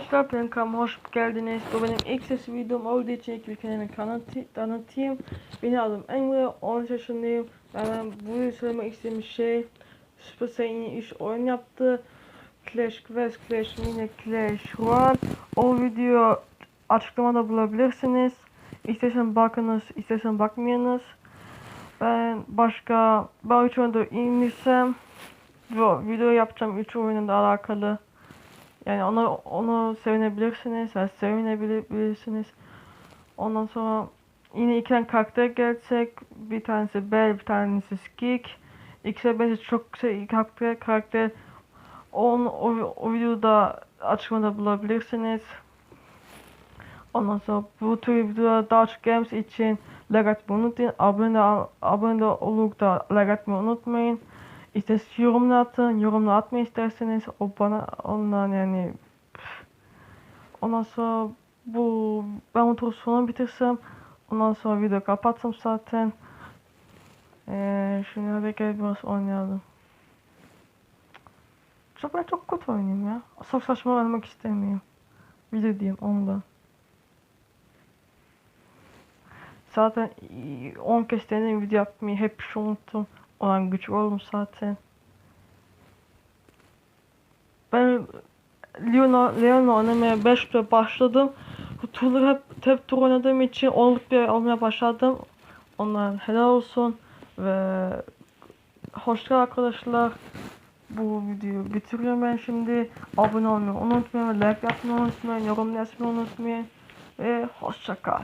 arkadaşlar benim kanalıma hoş geldiniz. Bu benim ilk ses videom olduğu için ilk bir kendimi tanıtayım. Benim adım Emre, 13 yaşındayım. Ve ben bu söylemek istediğim şey Supercell yeni iş oyun yaptı. Clash Quest, Clash Mini, Clash Royale. O video açıklamada bulabilirsiniz. İstersen bakınız, istersen bakmayınız. Ben başka, ben 3 oyunda indirsem video yapacağım 3 oyunla alakalı. Yani onu onu sevinebilirsiniz ve sevinebilirsiniz. Ondan sonra yine iki tane karakter gelecek. Bir tanesi Bell, bir tanesi Skik. İkisi bence çok şey karakter karakter. On, o, o videoda açıklamada bulabilirsiniz. Ondan sonra bu tür videolar daha çok games için like atmayı unutmayın. Abone, abone olup da like unutmayın. İsterseniz yorumlar atın. Yorumlar atmayı isterseniz o bana ondan yani ondan sonra bu ben bu turu sonu bitirsem ondan sonra video kapatsam zaten ee, şimdi hadi gel biraz oynayalım. Çok ben çok kötü oynayayım ya. Çok saçma oynamak istemiyorum. Video diyeyim ondan. Zaten i- 10 kez denedim video yapmayı hep unuttum. Olan güç oğlum zaten. Ben Leon'a Leon'a oynamaya 5 tur başladım. Turları hep hep tur oynadığım için onluk bir olmaya başladım. Onlara helal olsun ve hoşça arkadaşlar. Bu videoyu bitiriyorum ben şimdi. Abone olmayı unutmayın, like yapmayı unutmayın, yorum yazmayı unutmayın ve hoşça kal.